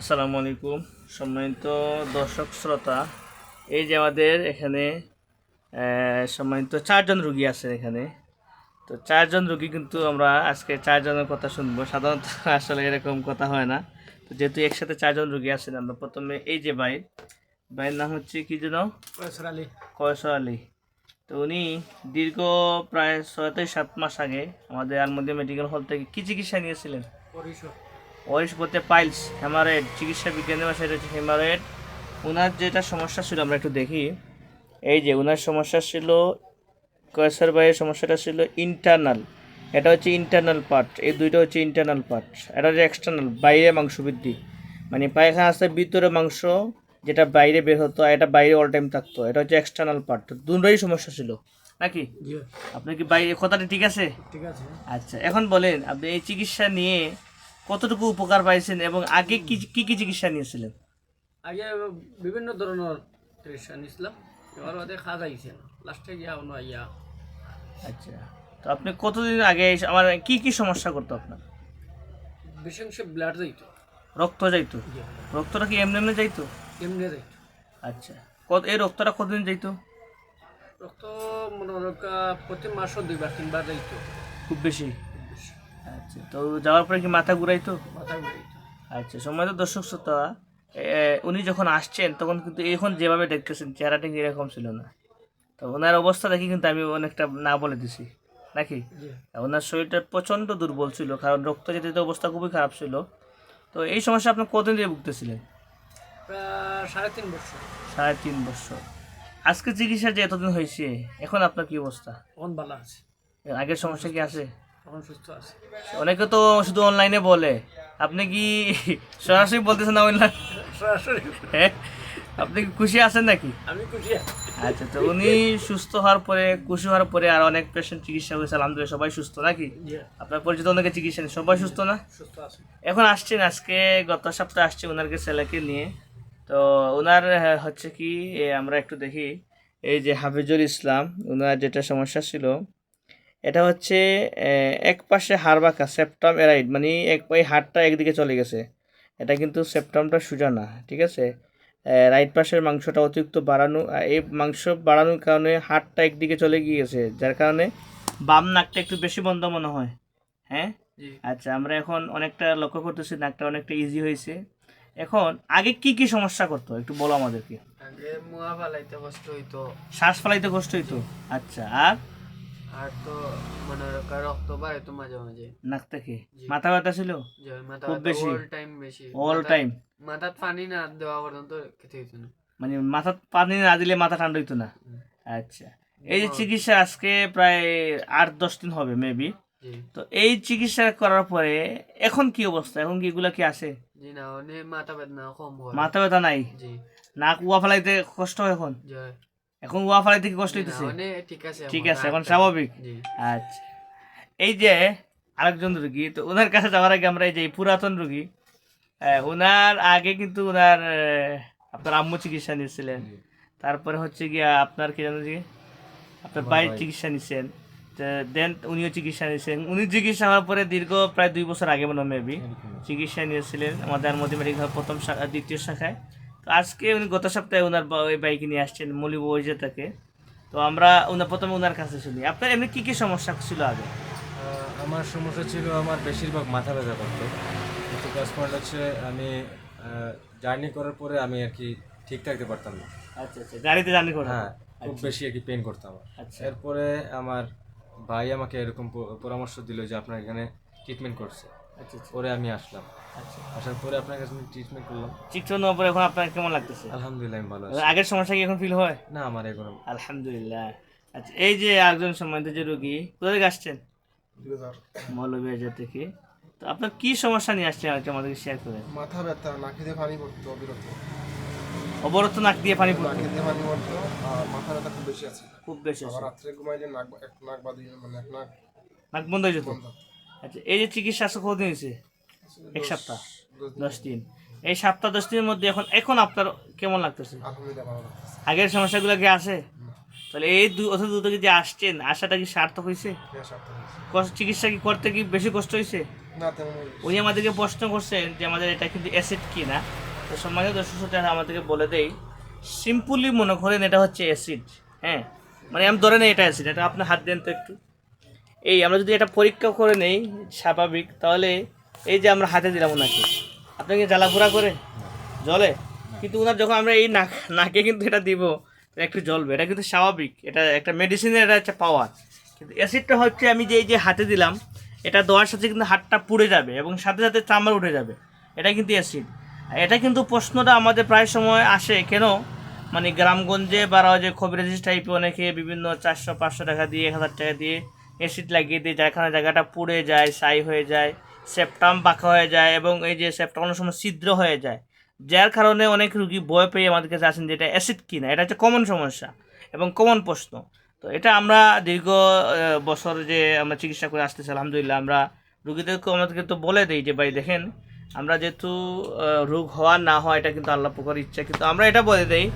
আসসালামু আলাইকুম। সম্মানিত দর্শক শ্রোতা এই যে আমাদের এখানে সম্মানিত চারজন রুগী আছেন এখানে। তো চারজন রুগী কিন্তু আমরা আজকে চারজনের কথা শুনব। সাধারণত আসলে এরকম কথা হয় না। তো যেহেতু একসাথে চারজন রুগী আছেন আমরা প্রথমে এই যে ভাই ভাইয়ের নাম হচ্ছে কি যেন? কয়সর আলী। কয়সর আলী। তো উনি দীর্ঘ প্রায় ছয় থেকে সাত মাস আগে আমাদের আলমদি মেডিকেল হল থেকে কী চিকিৎসা নিয়েছিলেন? ওয়ারিশ বলতে পাইলস হেমারয়েড চিকিৎসা বিজ্ঞানের ভাষায় এটা হচ্ছে হেমারয়েড ওনার যেটা সমস্যা ছিল আমরা একটু দেখি। এই যে ওনার সমস্যা ছিল কয়েসার বাইয়ের সমস্যাটা ছিল ইন্টারনাল এটা হচ্ছে ইন্টারনাল পার্ট এই দুইটা হচ্ছে ইন্টারনাল পার্ট এটা হচ্ছে এক্সটার্নাল বাইরে মাংস বৃদ্ধি। মানে পায়খানা আসতে ভিতরে মাংস যেটা বাইরে বের হতো এটা বাইরে অল টাইম থাকতো। এটা হচ্ছে এক্সটার্নাল পার্ট দুটোই সমস্যা ছিল। নাকি? আপনার কি বাইরে কথাটা ঠিক আছে? ঠিক আছে। আচ্ছা এখন বলেন আপনি এই চিকিৎসা নিয়ে কতটুকু উপকার পাইছেন এবং আগে কি কি কি চিকিৎসা নিয়েছিলেন? আগে বিভিন্ন ধরনের চিকিৎসা নিছিলাম এবার ওদের খাওয়া যাইছে লাস্টে গিয়া অন্য আইয়া আচ্ছা। তো আপনি কতদিন আগে আমার কি কি সমস্যা করতো আপনার? বিশেষ ব্লাড যাইতো। রক্ত যাইতো? রক্তটা কি এমনি এমনি যাইতো? এমনি যাইতো। আচ্ছা। কত এই রক্তটা কতদিন যাইতো? রক্ত মনে প্রতি মাসও দুইবার তিনবার যাইতো। খুব বেশি? আচ্ছা তো যাওয়ার পরে কি মাথা ঘুরাইতো মাথা ঘুরাইতো আচ্ছা সময় তো দর্শক শ্রোতা। উনি যখন আসছেন তখন কিন্তু এখন যেভাবে দেখতেছেন চেহারাটা কিন্তু এরকম ছিল না। তো ওনার অবস্থা দেখি কিন্তু আমি অনেকটা না বলে দিছি নাকি? ওনার শরীরটা প্রচণ্ড দুর্বল ছিল কারণ রক্ত যেতে অবস্থা খুবই খারাপ ছিল। তো এই সমস্যা আপনি কতদিন দিয়ে ভুগতেছিলেন? সাড়ে তিন বছর। সাড়ে তিন বছর। আজকে চিকিৎসা যে এতদিন হয়েছে এখন আপনার কি অবস্থা? তখন ভালো আছে। আগের সমস্যা কি আছে? তখন সুস্থ আছে। অনেকে তো শুধু অনলাইনে বলে। আপনি কি সরাসরি বলতেছেন না অনলাইন সরাসরি। হ্যাঁ আপনি কি খুশি আছেন নাকি? আমি খুশি আচ্ছা তো উনি সুস্থ হওয়ার পরে খুশি হওয়ার পরে আর অনেক পেশেন্ট চিকিৎসা হয়েছে আলহামদুলিল্লাহ সবাই সুস্থ নাকি? আপনার পরিচিত অনেকে চিকিৎসা সবাই সুস্থ না? সুস্থ আছে। এখন আসছেন আজকে গত সপ্তাহে আসছে ওনারকে ছেলেকে নিয়ে। তো ওনার হচ্ছে কি আমরা একটু দেখি। এই যে হাফিজুল ইসলাম ওনার যেটা সমস্যা ছিল এটা হচ্ছে এক পাশে হাড় বাঁকা সেপ্টাম এরাইড মানে এক পায়ে হাড়টা একদিকে চলে গেছে। এটা কিন্তু সেপ্টামটা সোজা না ঠিক আছে? রাইট পাশের মাংসটা অতিরিক্ত বাড়ানো এই মাংস বাড়ানোর কারণে হাড়টা একদিকে চলে গিয়েছে যার কারণে বাম নাকটা একটু বেশি বন্ধ মনে হয়। হ্যাঁ? আচ্ছা আমরা এখন অনেকটা লক্ষ্য করতেছি নাকটা অনেকটা ইজি হয়েছে। এখন আগে কি কি সমস্যা করতো? একটু বলো আমাদেরকে। আগে মুয়া ফালাইতে কষ্ট হইতো। শ্বাস ফেলাইতে কষ্ট হইতো? আচ্ছা আর? আর তো মনে রক্ত বাড়াইতো মাঝে মাঝে। নাক থেকে মাথা ব্যথা ছিল? মাথা খুব বেশি? অল টাইম বেশি। অল টাইম মাথাত পানি না দেওয়া পর্যন্ত খেতে হইতো না। মানে মাথা পানি না দিলে মাথা ঠান্ডা হইতো না? আচ্ছা। এই যে চিকিৎসা আজকে প্রায় আট দশ দিন হবে মেবি তো এই চিকিৎসা করার পরে এখন কি অবস্থা? এখন কি এগুলা কি আছে? জি না মাথা বেদনা কম হয়। মাথা ব্যথা নাই? নাক উয়া ফেলাইতে কষ্ট হয় এখন? এখন উয়া ফেলাইতে কি কষ্ট হইতেছে। অনেক ঠিক আছে ঠিক আছে এখন স্বাভাবিক। জি। আচ্ছা। এই যে আরেকজন রুগী তো ওনার কাছে যাওয়ার আগে আমরা এই যে পুরাতন রুগী ওনার আগে কিন্তু ওনার আপনার আম্মু চিকিৎসা নিয়েছিলেন। তারপরে হচ্ছে গিয়া আপনার কি জানো যে আপনার ভাই। চিকিৎসা নিয়েছেন দেন উনিও চিকিৎসা নিয়েছেন উনি চিকিৎসা হওয়ার পরে দীর্ঘ প্রায় দুই বছর আগে মনে মেবি চিকিৎসা নিয়েছিলেন। আমাদের মধ্যে মেডিকেল প্রথম শাখা দ্বিতীয় শাখায়। তো আজকে উনি গত সপ্তাহে ওনার ওই বাইক নিয়ে আসছেন মলিব ওই যে তাকে তো আমরা ওনার প্রথমে ওনার কাছে শুনি। আপনার এমনি কী কী সমস্যা ছিল আগে? আমার সমস্যা ছিল আমার বেশিরভাগ মাথা ব্যথা করতো। কিন্তু প্লাস পয়েন্ট হচ্ছে আমি জার্নি করার পরে আমি আর কি ঠিক থাকতে পারতাম না। আচ্ছা আচ্ছা গাড়িতে জার্নি করেন হ্যাঁ খুব বেশি আর কি পেন করতাম আমার। আচ্ছা। এরপরে আমার ভাই আমাকে এরকম পরামর্শ দিল যে আপনার এখানে ট্রিটমেন্ট করছে। আচ্ছা আচ্ছা পরে আমি আসলাম। আচ্ছা। আসার পরে আপনার কাছে ট্রিটমেন্ট করলাম। চিকিৎসা নেওয়ার পরে এখন আপনার কেমন লাগতেছে? আলহামদুলিল্লাহ আমি ভালো আছি। আগের সমস্যা কি এখন ফিল হয়? না আমার এগুলো আলহামদুলিল্লাহ। আচ্ছা এই যে একজন সম্মানিত যে রোগী কোথা থেকে আসছেন? মৌলভীবাজার থেকে। তো আপনার কি সমস্যা নিয়ে আসছেন? আর কি আমাদেরকে শেয়ার করেন। মাথা ব্যথা নাকি দিয়ে পানি পড়তো অবিরত। অবরত নাক দিয়ে পানি পড়তো? নাকি দিয়ে পানি পড়তো আর মাথা ব্যথা খুব বেশি আছে। খুব বেশি আছে। রাত্রে ঘুমাইলে নাক এক নাক বা দুই মানে এক নাক নাক বন্ধ হয়ে যেত? আচ্ছা এই যে চিকিৎসা আছে কতদিন হয়েছে? এক সপ্তাহ দশ দিন। এই সপ্তাহ দশ দিনের মধ্যে এখন এখন আপনার কেমন লাগতেছে? আগের সমস্যাগুলো কি আছে? তাহলে এই দু অত দূর থেকে যে আসছেন আসাটা কি সার্থক হয়েছে? হ্যাঁ চিকিৎসা কি করতে কি বেশি কষ্ট হয়েছে। উনি আমাদেরকে প্রশ্ন করছেন যে আমাদের এটা কিন্তু অ্যাসিড কি না তো সম্মানিত দর্শক শ্রোতা আমাদেরকে বলে দেই সিম্পলি মনে করেন এটা হচ্ছে অ্যাসিড হ্যাঁ? মানে আমি ধরে নেই এটা অ্যাসিড এটা আপনার হাত দেন তো একটু। এই আমরা যদি এটা পরীক্ষা করে নেই, স্বাভাবিক, তাহলে এই যে আমরা হাতে দিলাম ওনাকে আপনাকে জ্বালাফোড়া করে? জলে? কিন্তু ওনার যখন আমরা এই নাক, নাকে কিন্তু এটা দিব, একটু জ্বলবে, এটা কিন্তু স্বাভাবিক, এটা একটা মেডিসিনের এটা একটা পাওয়ার কিন্তু অ্যাসিডটা হচ্ছে আমি যে এই যে হাতে দিলাম, এটা দেওয়ার সাথে কিন্তু হাতটা পুড়ে যাবে এবং সাথে সাথে চামড়া উঠে যাবে, এটা কিন্তু অ্যাসিড এটা কিন্তু প্রশ্নটা আমাদের প্রায় সময় আসে, কেন? মানে গ্রামগঞ্জে বা যে খবিরাজি টাইপে অনেকে বিভিন্ন চারশো, পাঁচশো টাকা দিয়ে, এক হাজার টাকা দিয়ে অ্যাসিড লাগিয়ে দিয়ে যেখানে জায়গাটা পুড়ে যায় ছাই হয়ে যায় সেপ্টাম বাঁকা হয়ে যায় এবং এই যে সেপ্টাম অনেক সময় ছিদ্র হয়ে যায়। যার কারণে অনেক রুগী ভয় পেয়ে আমাদের কাছে আসেন যে এটা অ্যাসিড কিনা, এটা হচ্ছে কমন সমস্যা এবং কমন প্রশ্ন। তো এটা আমরা দীর্ঘ বছর যে আমরা চিকিৎসা করে আসতেছি, আলহামদুলিল্লাহ, আমরা রুগীদেরকে আমাদেরকে তো বলে দিই যে, ভাই, দেখেন, আমরা যেহেতু রোগ হওয়া না হয় এটা কিন্তু আল্লাহ পোকার ইচ্ছা। কিন্তু আমরা এটা বলে দেই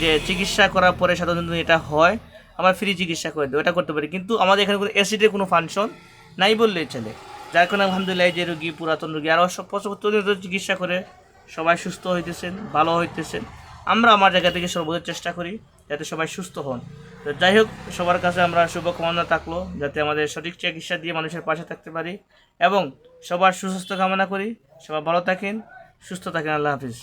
যে, চিকিৎসা করার পরে সাধারণত এটা হয় আমরা ফ্রি চিকিৎসা করে দেবো, এটা করতে পারি। কিন্তু আমাদের এখানে কোনো অ্যাসিডের কোনো ফাংশন নাই বললেই চলে। যার কারণে আলহামদুলিল্লাহ যে রোগী, পুরাতন রুগী আরও সব প্রচলিত চিকিৎসা করে সবাই সুস্থ হইতেছেন, ভালো হইতেছেন। আমরা আমার জায়গা থেকে সর্বোচ্চ চেষ্টা করি যাতে সবাই সুস্থ হন। তো যাই হোক, সবার কাছে আমরা শুভকামনা থাকল, যাতে আমাদের সঠিক চিকিৎসা দিয়ে মানুষের পাশে থাকতে পারি। এবং সবার সুস্বাস্থ্য কামনা করি, সবাই ভালো থাকেন, সুস্থ থাকেন, আল্লাহ হাফিজ।